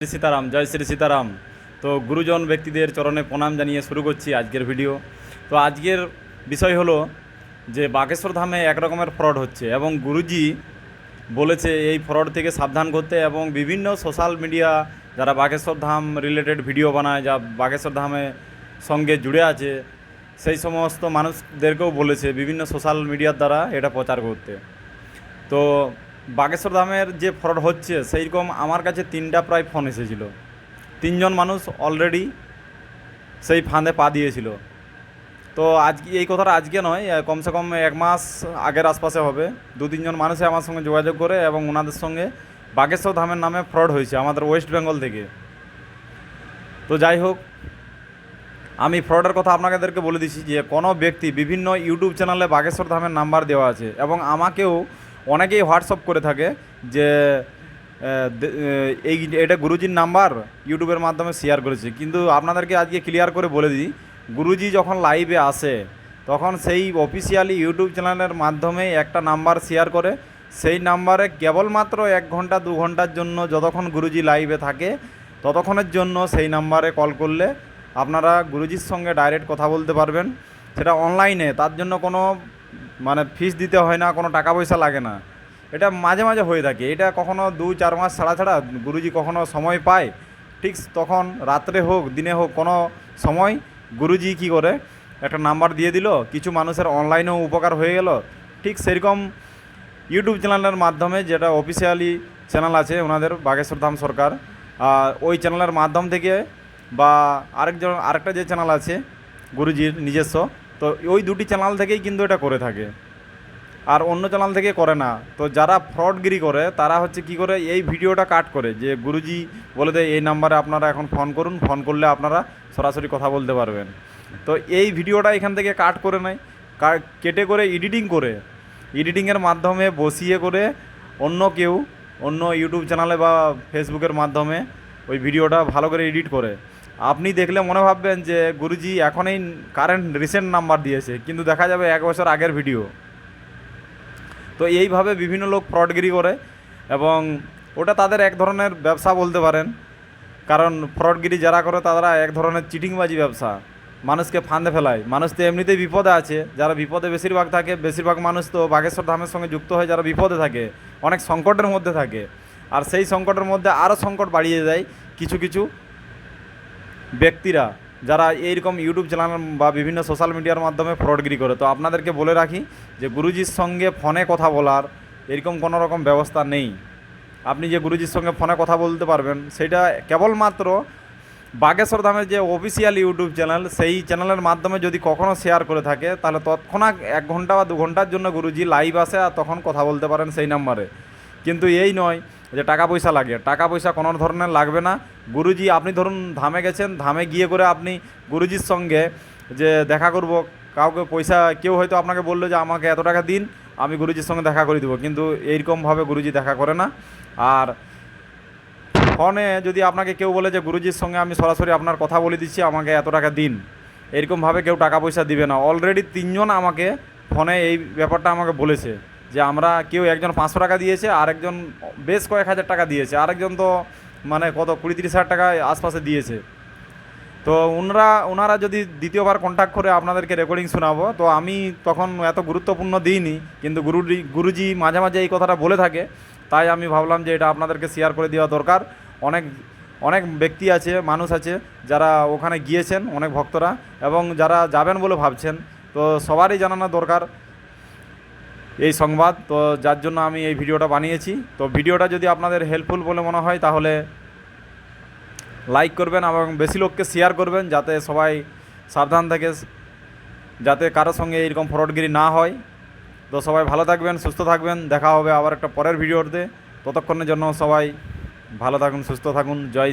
শ্রী সীতারাম, জয় শ্রী সীতারাম। তো গুরুজন ব্যক্তিদের চরণে প্রণাম জানিয়ে শুরু করছি আজকের ভিডিও। তো আজকের বিষয় হলো যে বাগেশ্বর ধামে এক রকমের ফ্রড হচ্ছে এবং গুরুজি বলেছে এই ফ্রড থেকে সাবধান করতে এবং বিভিন্ন সোশ্যাল মিডিয়া যারা বাগেশ্বর ধাম রিলেটেড ভিডিও বানায়, যা বাগেশ্বর ধামে সঙ্গে জুড়ে আছে, সেই সমস্ত মানুষদেরকেও বলেছে বিভিন্ন সোশ্যাল মিডিয়ার দ্বারা এটা প্রচার করতে। তো বাগেশ্বর ধামের যে ফ্রড হচ্ছে সেই রকম আমার কাছে তিনটা প্রায় ফোন এসেছিল। তিনজন মানুষ অলরেডি সেই ফাঁদে পা দিয়েছিল। তো আজকে এই কথাটা আজকে নয় কমসে কম এক মাস আগের আশপাশে হবে। দু তিনজন মানুষে আমার সঙ্গে যোগাযোগ করে এবং ওনাদের সঙ্গে বাগেশ্বর ধামের নামে ফ্রড হয়েছে আমাদের ওয়েস্ট বেঙ্গল থেকে। তো যাই হোক, আমি ফ্রডের কথা আপনাদেরকে বলে দিচ্ছি যে কোনো ব্যক্তি বিভিন্ন ইউটিউব চ্যানেলে বাগেশ্বর ধামের নাম্বার দেওয়া আছে এবং আমাকেও অনেকেই হোয়াটসঅ্যাপ করে থাকে যে এই এটা গুরুজির নাম্বার ইউটিউবের মাধ্যমে শেয়ার করেছে। কিন্তু আপনাদেরকে আজকে ক্লিয়ার করে বলে দিই, গুরুজি যখন লাইভে আসে, তখন সেই অফিসিয়ালি ইউটিউব চ্যানেলের মাধ্যমে একটা নাম্বার শেয়ার করে। সেই নাম্বারে কেবলমাত্র এক ঘণ্টা, দু ঘণ্টার জন্য যতক্ষণ গুরুজি লাইভে থাকে, ততক্ষণের জন্য সেই নাম্বারে কল করলে আপনারা গুরুজির সঙ্গে ডাইরেক্ট কথা বলতে পারবেন। সেটা অনলাইনে তার জন্য কোনো মানে ফিস দিতে হয় না, কোনো টাকা পয়সা লাগে না। এটা মাঝে মাঝে হয়ে থাকে। এটা কখনো দু, চার মাস ছাড়া ছাড়া গুরুজি কখনো সময় পায়। ঠিক তখন রাত্রে হোক, দিনে হোক, কোনো সময় গুরুজি কি করে, একটা নাম্বার দিয়ে দিল, কিছু মানুষের অনলাইনেও উপকার হয়ে গেল। ঠিক সেরকম ইউটিউব চ্যানেলের মাধ্যমে যেটা অফিসিয়ালি চ্যানেল আছে, ওনাদের বাগেশ্বর ধাম সরকার ওই চ্যানেলের মাধ্যম থেকে বা আরেকজন, আরেকটা যে চ্যানেল আছে, গুরুজির নিজস্ব তো ওই দুটি চ্যানেল থেকেই কিন্তু এটা করে থাকে। আর অন্য চ্যানেল থেকে করে না। তো যারা ফ্রডগিরি করে, তারা হচ্ছে কি করে, এই ভিডিওটা কাট করে যে গুরুজি বলে দেয়, এই নাম্বারে আপনারা এখন ফোন করুন ফোন করলে আপনারা সরাসরি কথা বলতে পারবেন। তো এই ভিডিওটা এখান থেকে কাট করে নেয়। কেটে করে এডিটিং করে। এডিটিংয়ের মাধ্যমে বসিয়ে করে অন্য কেউ, অন্য ইউটিউব চ্যানেলে বা ফেসবুকের মাধ্যমে ওই ভিডিওটা ভালো করে এডিট করে। আপনি দেখলে মনে ভাববেন যে গুরুজি এখনই কারেন্ট রিসেন্ট নাম্বার দিয়েছে, কিন্তু দেখা যাবে এক বছর আগের ভিডিও তো এইভাবে বিভিন্ন লোক ফ্রডগিরি করে এবং ওটা তাদের এক ধরনের ব্যবসা বলতে পারেন। কারণ ফ্রডগিরি যারা করে তারা এক ধরনের চিটিংবাজি ব্যবসা। মানুষকে ফাঁদে ফেলায়। মানুষ তো এমনিতেই বিপদে আছে। যারা বিপদে বেশিরভাগ থাকে, বেশিরভাগ মানুষ তো বাগেশ্বর ধামের সঙ্গে যুক্ত হয়ে যারা বিপদে থাকে, অনেক সংকটের মধ্যে থাকে। আর সেই সংকটের মধ্যে আরও সংকট বাড়িয়ে দেয় কিছু কিছু ব্যক্তিরা যারা এইরকম ইউটিউব চ্যানেল বা বিভিন্ন সোশ্যাল মিডিয়ার মাধ্যমে ফ্রডগিরি করে। তো আপনাদেরকে বলে রাখি যে গুরুজির সঙ্গে ফোনে কথা বলার এরকম কোনো রকম ব্যবস্থা নেই। আপনি যে গুরুজির সঙ্গে ফোনে কথা বলতে পারবেন, সেটা কেবলমাত্র বাগেশ্বর ধামের যে অফিসিয়াল ইউটিউব চ্যানেল, সেই চ্যানেলের মাধ্যমে যদি কখনও শেয়ার করে থাকে, তাহলে তৎক্ষণাৎ এক ঘণ্টা বা দু ঘণ্টার জন্য গুরুজি লাইভ আসে আর তখন কথা বলতে পারেন সেই নাম্বারে। কিন্তু এই নয় যে টাকা পয়সা লাগে। টাকা পয়সা কোনো ধরনের লাগবে না। গুরুজি, আপনি ধরুন ধামে গেছেন, ধামে গিয়ে করে আপনি গুরুজির সঙ্গে যে দেখা করব, কাউকে পয়সা, কেউ হয়তো আপনাকে বলল যে আমাকে এত টাকা দিন, আমি গুরুজির সঙ্গে দেখা করে দেবো। কিন্তু এইরকমভাবে গুরুজি দেখা করে না। আর ফোনে যদি আপনাকে কেউ বলে যে গুরুজির সঙ্গে আমি সরাসরি আপনার কথা বলে দিচ্ছি, আমাকে এত টাকা দিন এরকমভাবে কেউ টাকা পয়সা দিবে না। অলরেডি তিনজন আমাকে ফোনে এই ব্যাপারটা আমাকে বলেছে। যে আমরা কেউ একজন পাঁচশো টাকা দিয়েছে, আরেকজন বেশ কয়েক হাজার টাকা দিয়েছে, আরেকজন তো মানে কত কুড়ি তিরিশ হাজার টাকা আশপাশে দিয়েছে। তো ওনারা ওনারা যদি দ্বিতীয়বার কন্ট্যাক্ট করে আপনাদেরকে রেকর্ডিং শোনাবো, তো আমি তখন এত গুরুত্বপূর্ণ দিইনি, কিন্তু গুরুজি গুরুজি মাঝে মাঝে এই কথাটা বলে থাকে, তাই আমি ভাবলাম যে এটা আপনাদেরকে শেয়ার করে দেওয়া দরকার। অনেক অনেক ব্যক্তি আছে, মানুষ আছে, যারা ওখানে গিয়েছেন, অনেক ভক্তরা, এবং যারা যাবেন বলে ভাবছেন, তো সবারই জানানো দরকার। এই সংবাদ। তো যার জন্য আমি এই ভিডিওটা বানিয়েছি। তো ভিডিওটা যদি আপনাদের হেল্পফুল বলে মনে হয়, তাহলে লাইক করবেন এবং বেশি লোককে শেয়ার করবেন, যাতে সবাই সাবধান থাকে, যাতে কারোর সঙ্গে এইরকম ফ্রডগিরি না হয়। তো সবাই ভালো থাকবেন, সুস্থ থাকবেন। দেখা হবে আবার একটা পরের ভিডিওতে। ততক্ষণের জন্য সবাই ভালো থাকুন, সুস্থ থাকুন। জয়